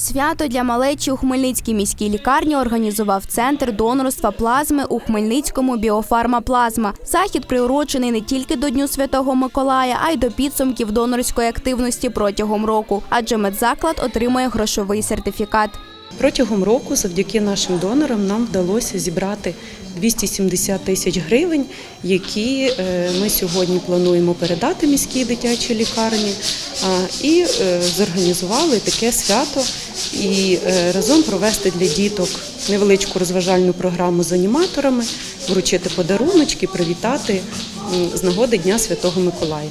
Свято для малечі у Хмельницькій міській лікарні організував центр донорства плазми у Хмельницькому біофармаплазма. Захід приурочений не тільки до Дню Святого Миколая, а й до підсумків донорської активності протягом року, адже медзаклад отримує грошовий сертифікат. Протягом року, завдяки нашим донорам, нам вдалося зібрати 270 тисяч гривень, які е, ми сьогодні плануємо передати міській дитячій лікарні. І е, зорганізували таке свято і е, разом провести для діток невеличку розважальну програму з аніматорами, вручити подаруночки, привітати з нагоди Дня Святого Миколая.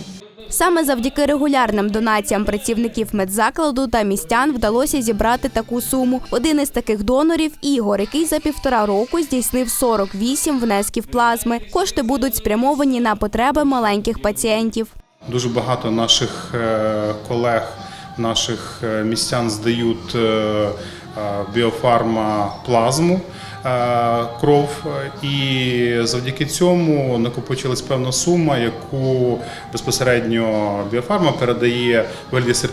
Саме завдяки регулярним донаціям працівників медзакладу та містян вдалося зібрати таку суму. Один із таких донорів Ігор, який за півтора року здійснив 48 внесків плазми. Кошти будуть спрямовані на потреби маленьких пацієнтів. Дуже багато наших е, колег, наших е, містян здають е, е, біофарма плазму. Кров і завдяки цьому накопичилась певна сума, яку безпосередньо біофарма передає в вигляді.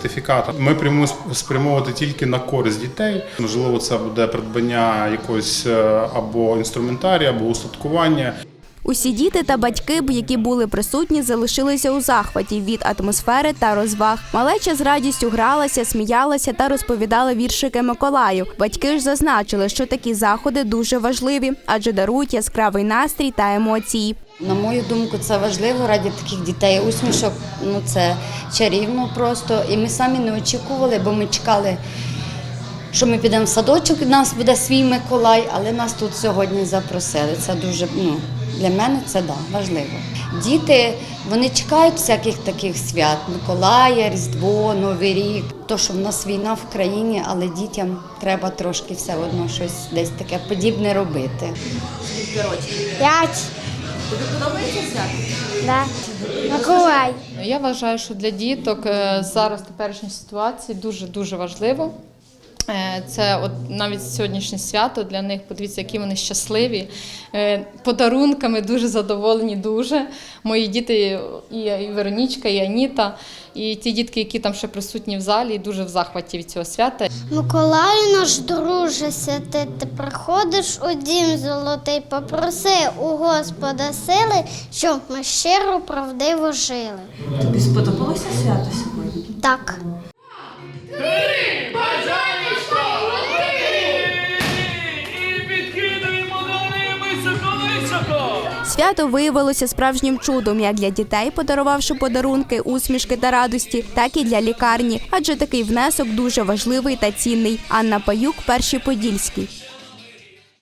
Ми прямуємо спрямовувати тільки на користь дітей. Можливо, це буде придбання якогось або інструментарія, або устаткування. Усі діти та батьки, які були присутні, залишилися у захваті від атмосфери та розваг. Малеча з радістю гралася, сміялася та розповідала віршики Миколаю. Батьки ж зазначили, що такі заходи дуже важливі, адже дарують яскравий настрій та емоції. На мою думку, це важливо раді таких дітей. Усмішок ну це чарівно просто. І ми самі не очікували, бо ми чекали, що ми підемо в садочок, у нас буде свій Миколай, але нас тут сьогодні запросили. Це дуже ну, для мене це да, важливо. Діти вони чекають всяких таких свят: Миколая, Різдво, Новий рік. То, що в нас війна в країні, але дітям треба трошки все одно щось десь таке подібне робити. П'ять. Тобі подобається свято? Да. Миколай. Я вважаю, що для діток е, зараз в теперішній ситуації дуже дуже важливо. Е, Це от навіть сьогоднішнє свято для них. Подивіться, які вони щасливі. Е, Подарунками дуже задоволені. Дуже мої діти, і Веронічка, і Аніта, і ті дітки, які там ще присутні в залі, дуже в захваті від цього свята. Миколаю наш друже святий, ти приходиш у дім золотий, попроси у Господа сили, щоб ми щиро правдиво жили. Тобі сподобалося свято сьогодні? Так. Свято виявилося справжнім чудом як для дітей, подарувавши подарунки, усмішки та радості, так і для лікарні, адже такий внесок дуже важливий та цінний. Анна Паюк, перший подільський.